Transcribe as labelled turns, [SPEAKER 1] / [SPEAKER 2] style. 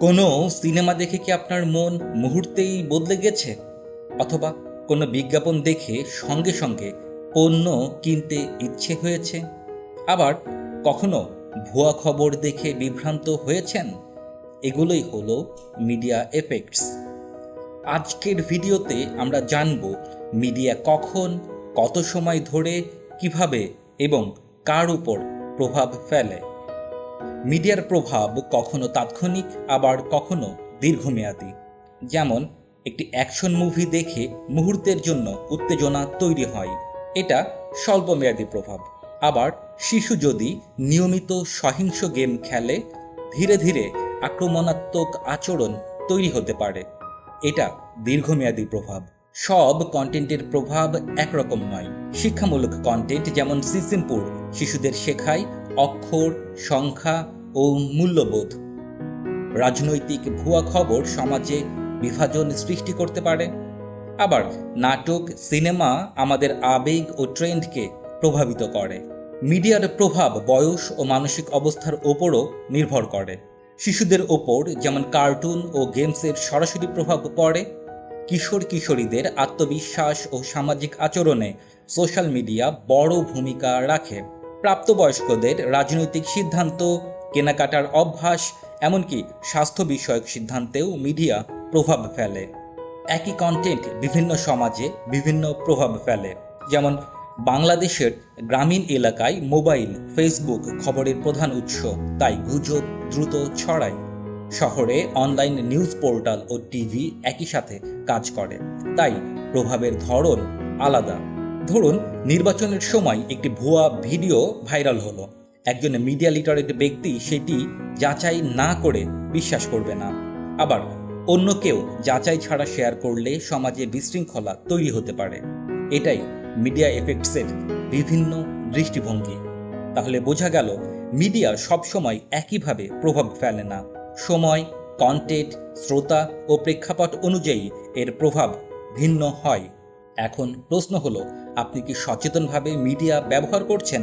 [SPEAKER 1] কোনো সিনেমা দেখে কি আপনার মন মুহূর্তেই বদলে গেছে? অথবা কোনো বিজ্ঞাপন দেখে সঙ্গে সঙ্গে পণ্য কিনতে ইচ্ছে হয়েছে? আবার কখনো ভুয়া খবর দেখে বিভ্রান্ত হয়েছেন? এগুলোই হলো মিডিয়া এফেক্টস। আজকের ভিডিওতে আমরা জানব মিডিয়া কখন, কত সময় ধরে, কীভাবে এবং কার উপর প্রভাব ফেলে। মিডিয়ার প্রভাব কখনো তাৎক্ষণিক, আবার কখনো দীর্ঘমেয়াদী। যেমন, একটি অ্যাকশন মুভি দেখে মুহূর্তের জন্য উত্তেজনা তৈরি হয়, এটা স্বল্পমেয়াদী প্রভাব। আবার, শিশু যদি নিয়মিত সহিংস গেম খেলে, ধীরে ধীরে আক্রমণাত্মক আচরণ তৈরি হতে পারে। এটা দীর্ঘমেয়াদী প্রভাব। সব কন্টেন্টের প্রভাব একরকম নয়। শিক্ষামূলক কন্টেন্ট যেমন সিসিমপুর শিশুদের শেখায় অক্ষর, সংখ্যা ও মূল্যবোধ। রাজনৈতিক ভুয়া খবর সমাজে বিভাজন সৃষ্টি করতে পারে। আবার নাটক, সিনেমা আমাদের আবেগ ও ট্রেন্ডকে প্রভাবিত করে। মিডিয়ার প্রভাব বয়স ও মানসিক অবস্থার ওপরও নির্ভর করে। শিশুদের ওপর যেমন কার্টুন ও গেমসের সরাসরি প্রভাব পড়ে, কিশোর কিশোরীদের আত্মবিশ্বাস ও সামাজিক আচরণে সোশ্যাল মিডিয়া বড় ভূমিকা রাখে। প্রাপ্তবয়স্কদের রাজনৈতিক সিদ্ধান্ত, কেনাকাটার অভ্যাস, এমনকি স্বাস্থ্য বিষয়ক সিদ্ধান্তেও মিডিয়া প্রভাব ফেলে। একই কন্টেন্ট বিভিন্ন সমাজে বিভিন্ন প্রভাব ফেলে। যেমন বাংলাদেশের গ্রামীণ এলাকায় মোবাইল ফেসবুক খবরের প্রধান উৎস, তাই গুজব দ্রুত ছড়ায়। শহরে অনলাইন নিউজ পোর্টাল ও টিভি একই সাথে কাজ করে, তাই প্রভাবের ধরন আলাদা। ধরুন, নির্বাচনের সময় একটি ভুয়া ভিডিও ভাইরাল হলো। একজন মিডিয়া লিটারেট ব্যক্তি সেটি যাচাই না করে বিশ্বাস করবে না। আবার অন্য কেউ যাচাই ছাড়া শেয়ার করলে সমাজে বিশৃঙ্খলা তৈরি হতে পারে। এটাই মিডিয়া এফেক্টসের বিভিন্ন দৃষ্টিভঙ্গি। তাহলে বোঝা গেল, মিডিয়া সবসময় একইভাবে প্রভাব ফেলে না। সময় কন্টেন্ট শ্রোতা ও প্রেক্ষাপট অনুযায়ী এর প্রভাব ভিন্ন হয়। এখন প্রশ্ন হলো আপনি কি সচেতনভাবে মিডিয়া ব্যবহার করছেন?